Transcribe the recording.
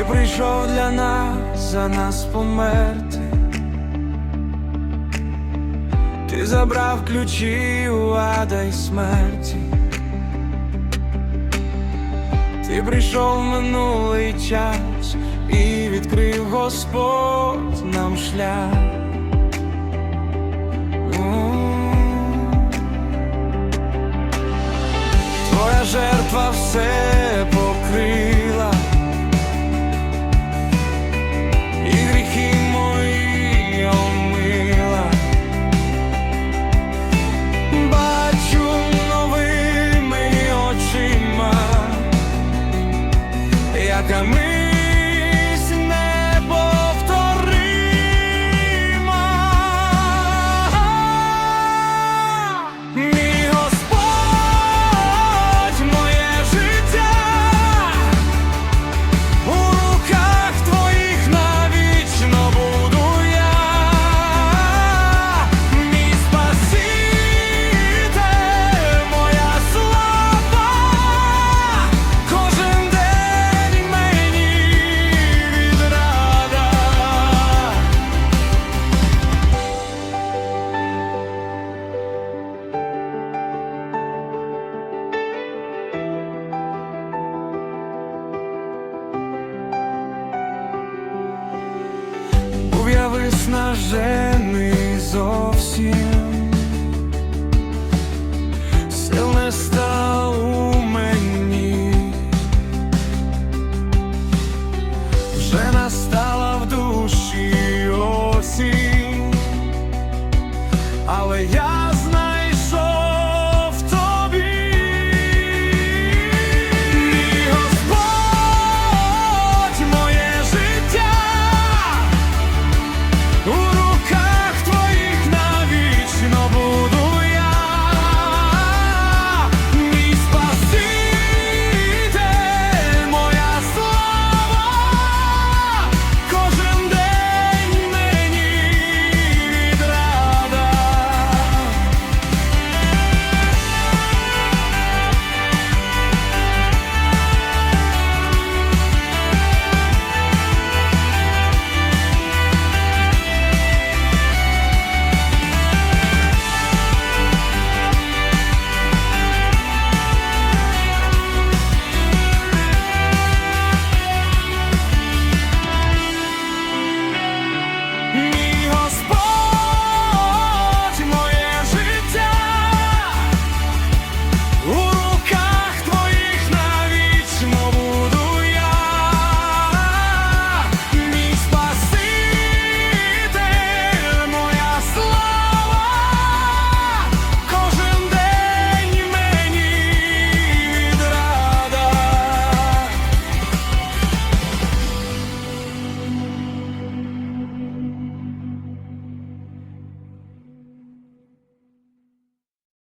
Ти прийшов для нас, за нас померти. Ти забрав ключі у ада й смерті. Ти прийшов в минулий час і відкрив Господь нам шлях. Твоя жертва все Got me виснажений зовсім,